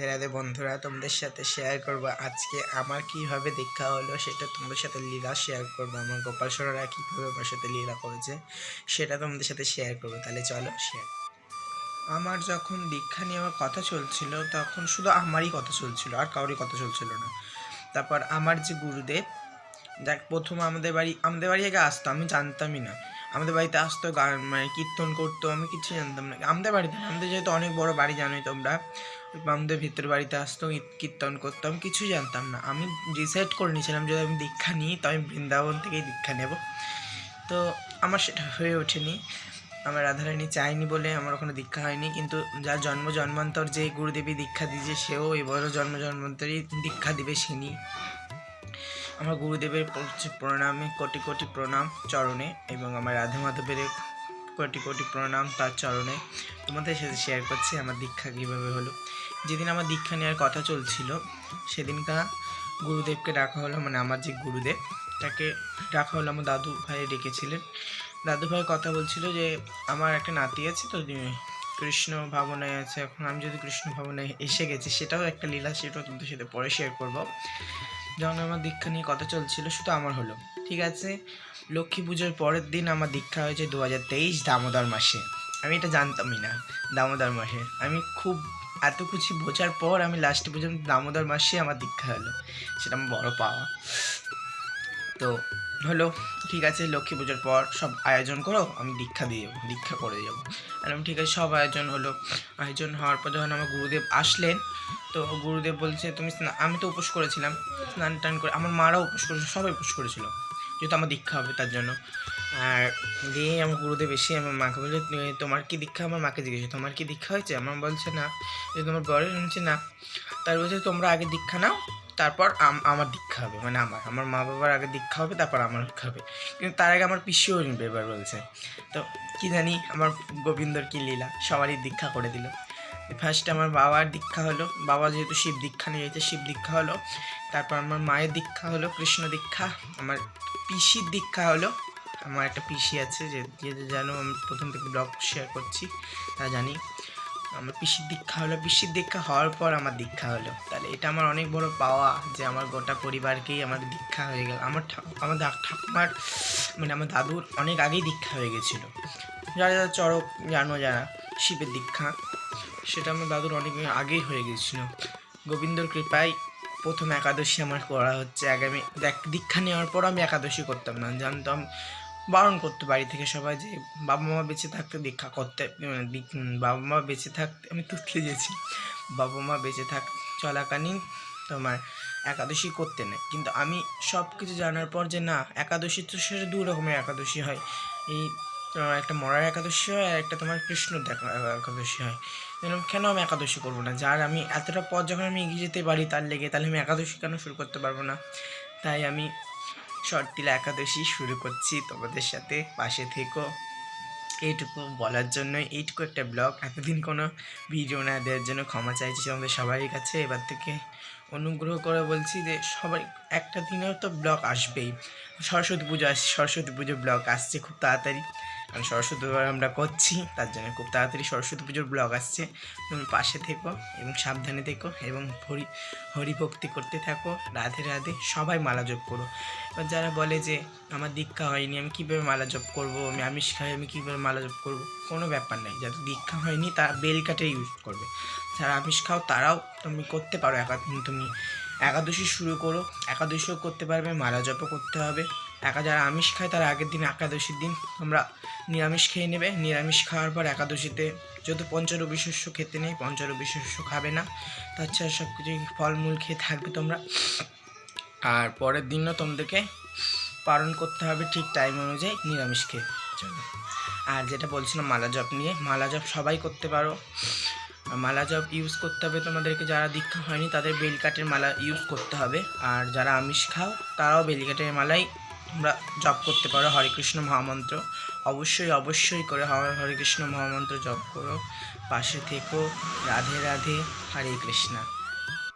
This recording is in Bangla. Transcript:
রাধে রাধে বন্ধুরা তোমাদের সাথে শেয়ার করব। আজকে আমার কীভাবে দীক্ষা হলো সেটা তোমাদের সাথে লীলা শেয়ার করব। আমার গোপাল সোনারা কীভাবে আমার সাথে লীলা করেছে সেটা তোমাদের সাথে শেয়ার করব। তাহলে চলো শেয়ার আমার যখন দীক্ষা নেওয়ার কথা চলছিল, তখন শুধু আমারই কথা চলছিল, আর কারোরই কথা চলছিল না। তারপর আমার যে গুরুদেব, দেখ প্রথম আমাদের বাড়ি আমাদের বাড়ি আগে আসতো, আমি জানতামই না। আমাদের বাড়িতে আসতো, গান মানে কীর্তন করতো, আমি কিছু জানতাম না। আমাদের বাড়িতে আমাদের যেহেতু অনেক বড় বাড়ি জানোই তোমরা, আমাদের ভিতর বাড়িতে আসতো কীর্তন করতো, আমি কিছুই জানতাম না। আমি ডিসাইড করে নিয়েছিলাম যদি আমি দীক্ষা নিই, তো আমি বৃন্দাবন থেকেই দীক্ষা নেব। তো আমার সেটা হয়ে ওঠেনি। আমার রাধারানী চাইনি বলে আমার ওখানে দীক্ষা হয়নি, কিন্তু যার জন্ম জন্মান্তর যে গুরুদেবী দীক্ষা দিয়েছে, সেও এবারও জন্ম জন্মান্তরই দীক্ষা দিবে, সিনি। আমার গুরুদেবের প্রণামে, কোটি কোটি প্রণাম চরণে এবং আমার রাধা মাধবের কোটি কোটি প্রণাম তার চরণে। তোমাদের সাথে শেয়ার করছি আমার দীক্ষা কীভাবে হলো। যেদিন আমার দীক্ষা নেওয়ার কথা চলছিল সেদিনকার গুরুদেবকে ডাকা হলো মানে আমার যে গুরুদেব। তাকে ডাকা হলো আমার দাদু ভাই ডেকেছিলেন। দাদু ভাই কথা বলছিল যে, আমার একটা নাতি আছে তো কৃষ্ণ ভাবনায় আছে। এখন আমি যদি কৃষ্ণ ভাবনায় এসে গেছি, সেটাও একটা লীলা, সেটাও তোমাদের সাথে পরে শেয়ার করব। যখন আমার দীক্ষা নিয়ে কথা চলছিল, শুধু আমার হলো। ঠিক আছে? লক্ষ্মী পুজোর পরের দিন আমার দীক্ষা হয়েছে দু হাজার তেইশ দামোদর মাসে। আমি এটা জানতামই না, দামোদর মাসে। আমি খুব এত কিছু বোঝার পর আমি লাস্ট পর্যন্ত দামোদর মাসে আমার দীক্ষা হলো। সেটা আমার বড় পাওয়া। তো হলো, ঠিক আছে, লক্ষ্মী পুজোর পর সব আয়োজন করো, আমি দীক্ষা দিয়ে যাব দীক্ষা করে যাব আর আমি ঠিক আছে, সব আয়োজন হলো, আয়োজন হওয়ার পর যখন আমার গুরুদেব আসলেন, তো গুরুদেব বলছে, তুমি স্নান আমি তো উপোস করেছিলাম, স্নান টান করে, আমার মারাও উপোস করেছিল, সবাই উপোস করেছিল, যেহেতু আমার দীক্ষা হবে তার জন্য। আর দিয়ে আমার গুরুদেব এসে আমার মাকে বলছে তোমার কি দীক্ষা? আমার মাকে জিজ্ঞেস তোমার কি দীক্ষা হয়েছে? আমার বলছে, না। যে তোমার বরের হচ্ছে না, তার বলছে, তোমরা আগে দীক্ষা নাও তারপর আমার দীক্ষা হবে মানে আমার আমার মা বাবার আগে দীক্ষা হবে, তারপর আমার দীক্ষা হবে। কিন্তু তার আগে আমার পিসিও নিবে এবার বলছে। তো কি জানি, আমার গোবিন্দর কি লীলা, সবারই দীক্ষা করে দিল। ফার্স্ট আমার বাবার দীক্ষা হলো, বাবা যেহেতু শিব দীক্ষা নিয়েছে শিব দীক্ষা হলো। তারপর আমার মায়ের দীক্ষা হলো, কৃষ্ণ দীক্ষা। আমার পিসির দীক্ষা হলো, আমার একটা পিসি আছে যে যে জানো আমি প্রথম থেকে ব্লগ শেয়ার করছি, তা জানি। আমার পিসির দীক্ষা হলো, পিসির দীক্ষা হওয়ার পর আমার দীক্ষা হলো। তাহলে এটা আমার অনেক বড় পাওয়া যে আমার গোটা পরিবারকেই আমার দীক্ষা হয়ে গেল। আমার আমার ঠাকুমার মানে আমার দাদুর অনেক আগেই দীক্ষা হয়ে গেছিল। যারা যারা চড়ক জানো যারা, শিবের দীক্ষা, সেটা আমার দাদুর অনেক আগেই হয়ে গেছিল। গোবিন্দর কৃপায় প্রথম একাদশী আমার করা হচ্ছে। আগামী, দেখ, দীক্ষা নেওয়ার পর আমি একাদশী করতাম না। জানতাম বারণ করতো বাড়ি থেকে সবাই যে বাবা মা বেঁচে থাকতে দীক্ষা করতে মানে বাবা মা বেঁচে থাকতে, আমি তুতলে গেছি। বাবা মা বেঁচে থাক, চলাকালীন তোমার একাদশী করতে নেয় কিন্তু আমি সব কিছু জানার পর যে না, একাদশী তো সেটা দু রকমের একাদশী হয়। এই তোমার একটা মরার একাদশী হয় আর একটা তোমার কৃষ্ণ একাদশী হয়। কেন আমি একাদশী করব না? যার আমি এতটা পথ যখন আমি এগিয়ে যেতে পারি তার লেগে তাহলে আমি একাদশী কেন শুরু করতে পারব না? তাই আমি শর্টিলা একাদশী শুরু করছি। তোমাদের সাথে পাশে থেকো। এইটুকু বলার জন্য এইটুকু একটা ব্লগ। এতদিন কোনো ভিডিও না দেওয়ার জন্য ক্ষমা চাইছি তোমাদের সবারই কাছে। এবার থেকে অনুগ্রহ করে বলছি যে, সবাই একটা দিনেও তো ব্লগ আসবেই। সরস্বতী পুজো আসছে সরস্বতী পুজো ব্লগ আসছে খুব তাড়াতাড়ি। কারণ সরস্বতী আমরা করছি, তার জন্য খুব তাড়াতাড়ি সরস্বতী পুজোর ব্লগ আসছে। তুমি পাশে থেকো এবং সাবধানে থেকো এবং হরি, হরিভক্তি করতে থাকো, রাধে রাধে, সবাই মালা জপ করো। এবার যারা বলে যে আমার দীক্ষা হয়নি, আমি কীভাবে মালা জপ করব, আমি আমিষ খাই আমি কীভাবে মালা জপ করব, কোনো ব্যাপার নেই। যাদের দীক্ষা হয়নি, তারা বেল কাটে ইউজ করবে। যারা আমিষ খাও তারাও তুমি করতে পারো। একা তুমি একাদশী শুরু করো, একাদশীও করতে পারবে, মালা জপও করতে হবে। একা যারা আমিষ খায়, তারা আগের দিন একাদশীর দিন তোমরা নিরামিষ খেয়ে নেবে। নিরামিষ খাওয়ার পর একাদশীতে যেহেতু পঞ্চরবি শস্য খেতে নেই, পঞ্চরবি শস্য খাবে না। তাছাড়া সব কিছু ফলমূল খেয়ে থাকবে তোমরা। আর পরের দিনও তোমাদেরকে পালন করতে হবে ঠিক টাইম অনুযায়ী নিরামিষ খেয়ে। আর যেটা বলছিলাম, মালা জপ নিয়ে। মালা জপ সবাই করতে পারো। মালা জপ ইউজ করতে হবে তোমাদেরকে। যারা দীক্ষা হয়নি, তাদের বেলকাটের মালা ইউজ করতে হবে। আর যারা আমিষ খাও, তারাও বেলকাটের মালাই তোমরা জপ করতে পারো, হরে কৃষ্ণ মহামন্ত্র। অবশ্যই অবশ্যই করে হরে কৃষ্ণ মহামন্ত্র জপ করো। পাশে থেকো, রাধে রাধে, হরে কৃষ্ণা।